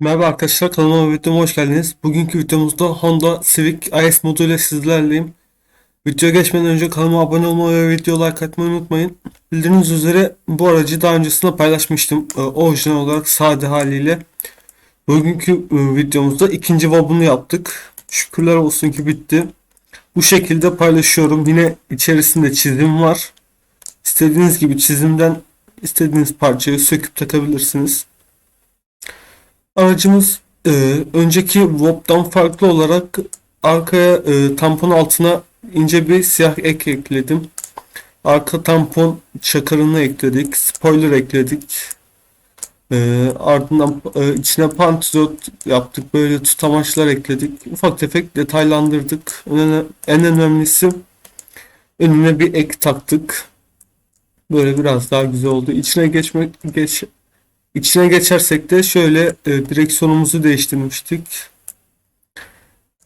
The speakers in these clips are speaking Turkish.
Merhaba arkadaşlar kanalıma videoma hoş geldiniz. Bugünkü videomuzda Honda Civic IS moduyla sizlerleyim. Videoya geçmeden önce kanalıma abone olmayı ve video like atmayı unutmayın. Bildiğiniz üzere bu aracı daha öncesinde paylaşmıştım. e, orijinal olarak sade haliyle. Bugünkü e, videomuzda ikinci vabunu yaptık. Şükürler olsun ki bitti. Bu şekilde paylaşıyorum. Yine içerisinde çizim var. İstediğiniz gibi çizimden istediğiniz parçayı söküp takabilirsiniz. Aracımız e, önceki Wop'tan farklı olarak arkaya e, tampon altına ince bir siyah ek ekledim. Arka tampon çakarını ekledik. Spoiler ekledik. E, ardından e, içine pantizot yaptık. Böyle tutamaçlar ekledik. Ufak tefek detaylandırdık. En, en önemlisi önüne bir ek taktık. Böyle biraz daha güzel oldu. İçine geçmek geç İçine geçersek de şöyle e, direksiyonumuzu değiştirmiştik.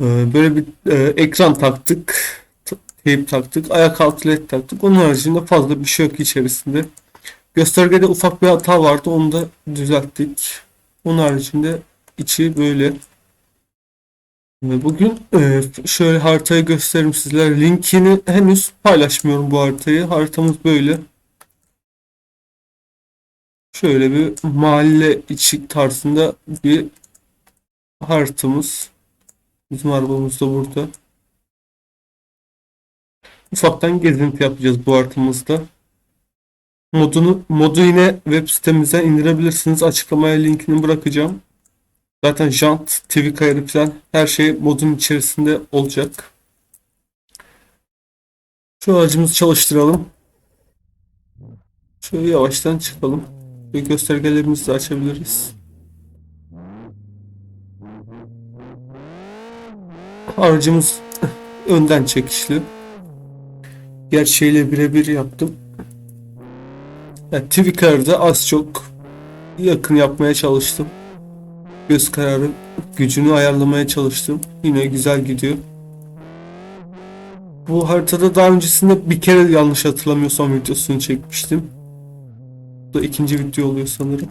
E, böyle bir e, ekran taktık. Teyp taktık. Ayak altı led taktık. Onun haricinde fazla bir şey yok içerisinde. Göstergede ufak bir hata vardı. Onu da düzelttik. Onun haricinde içi böyle. Bugün e, şöyle haritayı göstereyim sizlere. Linkini henüz paylaşmıyorum bu haritayı. Haritamız böyle. Şöyle bir mahalle içi tarzında bir haritamız. Bizim arabamız da burada. Ufaktan gezinti yapacağız bu haritamızda. Modunu, modu yine web sitemizden indirebilirsiniz. Açıklamaya linkini bırakacağım. Zaten jant, TV kayarı falan her şey modun içerisinde olacak. Şu aracımızı çalıştıralım. Şöyle yavaştan çıkalım. Ve göstergelerimizi de açabiliriz. Aracımız önden çekişli. Gerçeğiyle birebir yaptım. Yani Twicker'da az çok yakın yapmaya çalıştım. Göz kararı gücünü ayarlamaya çalıştım. Yine güzel gidiyor. Bu haritada daha öncesinde bir kere yanlış hatırlamıyorsam videosunu çekmiştim. Bu ikinci video oluyor sanırım.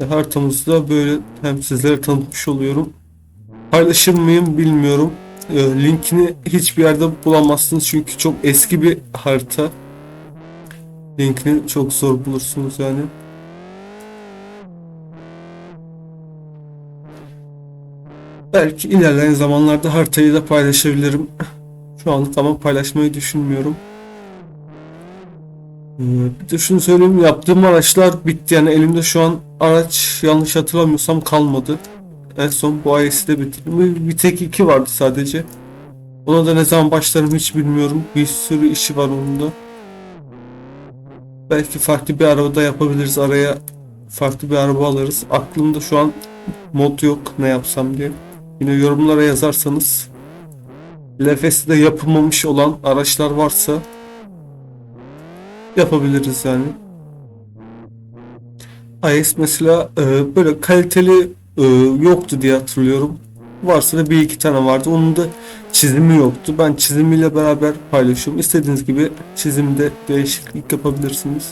E, haritamızı da böyle hem sizlere tanıtmış oluyorum. Paylaşır mıyım bilmiyorum. E, linkini hiçbir yerde bulamazsınız çünkü çok eski bir harita. Linkini çok zor bulursunuz yani. Belki ilerleyen zamanlarda haritayı da paylaşabilirim. Şu anlık ama paylaşmayı düşünmüyorum. Ee, Bir de şunu söyleyeyim yaptığım araçlar bitti yani elimde şu an araç yanlış hatırlamıyorsam kalmadı. En son bu IS'de bitirdim. Bir- Bir tek iki vardı sadece. Ona da ne zaman başlarım hiç bilmiyorum. Bir sürü işi var onun da. Belki farklı bir arabada yapabiliriz araya farklı bir araba alırız. Aklımda şu an mod yok ne yapsam diye. Yine yorumlara yazarsanız LFS'de yapılmamış olan araçlar varsa yapabiliriz yani. IS mesela e, böyle kaliteli e, yoktu diye hatırlıyorum. Varsa da bir iki tane vardı. Onun da çizimi yoktu. Ben çizimiyle beraber paylaşıyorum. İstediğiniz gibi çizimde değişiklik yapabilirsiniz.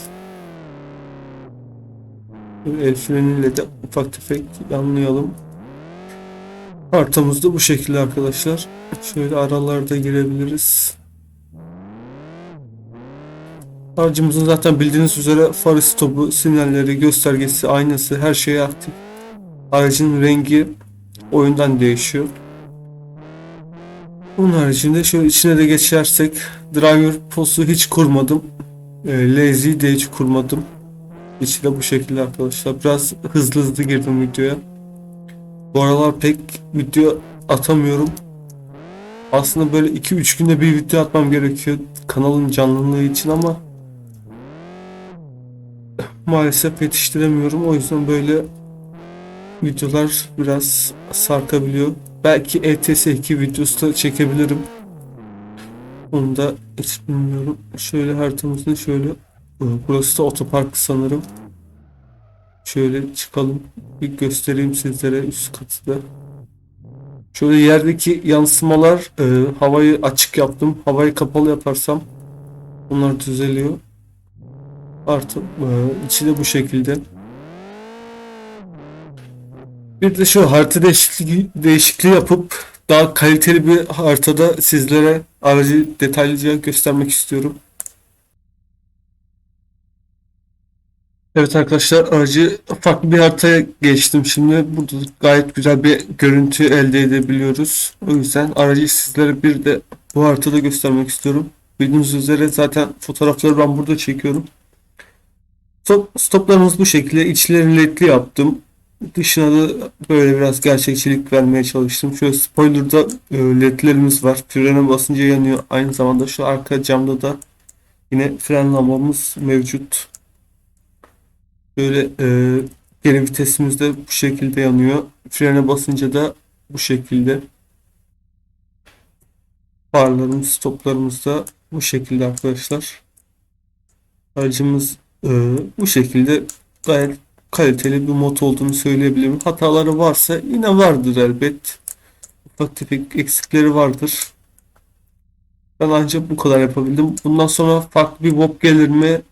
El freniyle de ufak tefek anlayalım. Haritamız da bu şekilde arkadaşlar. Şöyle aralarda girebiliriz. Aracımızın zaten bildiğiniz üzere far stopu, sinyalleri, göstergesi, aynası her şey aktif. Aracın rengi oyundan değişiyor. Onun haricinde şöyle içine de geçersek driver postu hiç kurmadım. E, lazy de hiç kurmadım. İçi de bu şekilde arkadaşlar. Biraz hızlı hızlı girdim videoya. Bu aralar pek video atamıyorum. Aslında böyle 2-3 günde bir video atmam gerekiyor kanalın canlılığı için ama maalesef yetiştiremiyorum. O yüzden böyle videolar biraz sarkabiliyor. Belki ETS 2 videosu da çekebilirim. Onu da hiç bilmiyorum. Şöyle haritamızda şöyle e, burası da otopark sanırım. Şöyle çıkalım. Bir göstereyim sizlere üst katı da. Şöyle yerdeki yansımalar e, havayı açık yaptım. Havayı kapalı yaparsam bunlar düzeliyor. Artık e, içi de bu şekilde. Bir de şu harita değişikliği, değişikliği yapıp daha kaliteli bir haritada sizlere aracı detaylıca göstermek istiyorum. Evet arkadaşlar aracı farklı bir haritaya geçtim şimdi. Burada gayet güzel bir görüntü elde edebiliyoruz. O yüzden aracı sizlere bir de bu haritada göstermek istiyorum. Bildiğiniz üzere zaten fotoğrafları ben burada çekiyorum. Stop, stoplarımız bu şekilde. İçlerini ledli yaptım. Dışına da böyle biraz gerçekçilik vermeye çalıştım. Şöyle spoiler'da e, ledlerimiz var. Frene basınca yanıyor. Aynı zamanda şu arka camda da yine fren lambamız mevcut. Böyle e, geri vitesimiz de bu şekilde yanıyor. Frene basınca da bu şekilde. Farlarımız, stoplarımız da bu şekilde arkadaşlar. Aracımız e, bu şekilde gayet kaliteli bir mod olduğunu söyleyebilirim. Hataları varsa yine vardır elbet. Ufak tefek eksikleri vardır. Ben ancak bu kadar yapabildim. Bundan sonra farklı bir WOP gelir mi?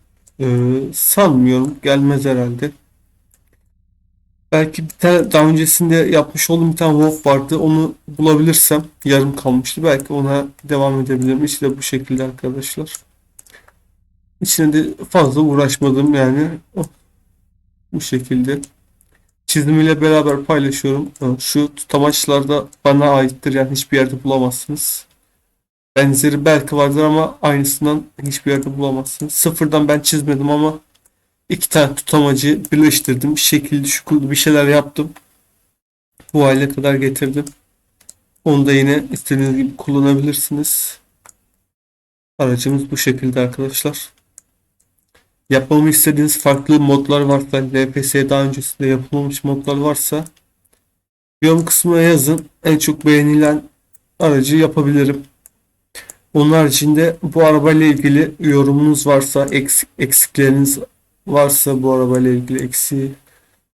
Ee, sanmıyorum. Gelmez herhalde. Belki bir tane daha öncesinde yapmış olduğum bir tane WoW vardı. Onu bulabilirsem yarım kalmıştı. Belki ona devam edebilirim. İşte bu şekilde arkadaşlar. İçine de fazla uğraşmadım yani. Bu şekilde. Çizimiyle beraber paylaşıyorum. Şu tutamaçlarda bana aittir yani hiçbir yerde bulamazsınız. Benzeri belki vardır ama aynısından hiçbir yerde bulamazsınız. Sıfırdan ben çizmedim ama iki tane tutamacı birleştirdim. Şekilli şukullu bir şeyler yaptım. Bu hale kadar getirdim. Onu da yine istediğiniz gibi kullanabilirsiniz. Aracımız bu şekilde arkadaşlar. Yapmamı istediğiniz farklı modlar varsa, LPS'ye daha öncesinde yapılmamış modlar varsa yorum kısmına yazın. En çok beğenilen aracı yapabilirim. Onun haricinde bu arabayla ilgili yorumunuz varsa, eksik, eksikleriniz varsa bu arabayla ilgili eksiği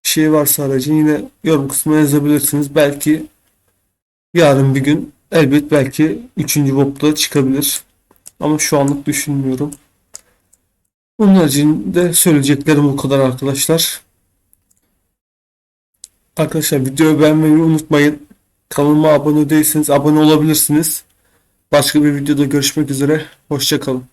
bir şey varsa aracın yine yorum kısmına yazabilirsiniz. Belki yarın bir gün elbet belki 3. VOP'da çıkabilir. Ama şu anlık düşünmüyorum. Bunun haricinde söyleyeceklerim bu kadar arkadaşlar. Arkadaşlar videoyu beğenmeyi unutmayın. Kanalıma abone değilseniz abone olabilirsiniz. Başka bir videoda görüşmek üzere. Hoşçakalın.